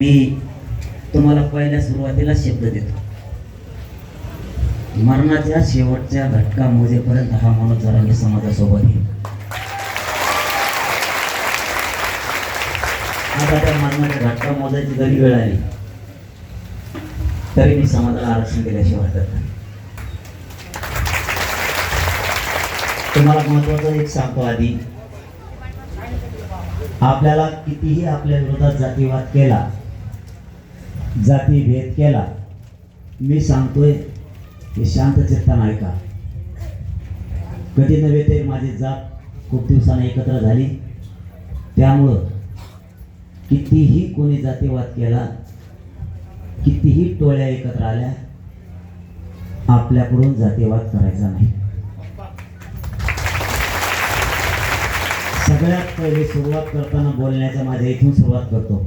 मी तुम्हाला पहिल्या सुरुवातीला शब्द देतो. मरणाच्या शेवटच्या घटका मोजेपर्यंत हा माणूस जरा मी समाजासोबत येईल. आता त्या मरणाच्या घटका मोजायची जरी वेळ आली तरी मी समाजाला आरक्षण दिल्याशिवाय वाटत नाही. तुम्हाला महत्वाचं एक सांगतो आधी. आपल्याला कितीही आपल्या विरोधात जातीवाद केला जातीभेद केला मी सांगतोय हे शांत चित्तानं ऐका कधी नव्हे ते माझी जात खूप दिवसाने एकत्र झाली. त्यामुळं कितीही कोणी जातीवाद केला कितीही टोळ्या एकत्र आल्या आपल्याकडून जातीवाद करायचा नाही. सगळ्यात पहिले सुरुवात करताना बोलण्याच्या माझ्या इथून सुरुवात करतो.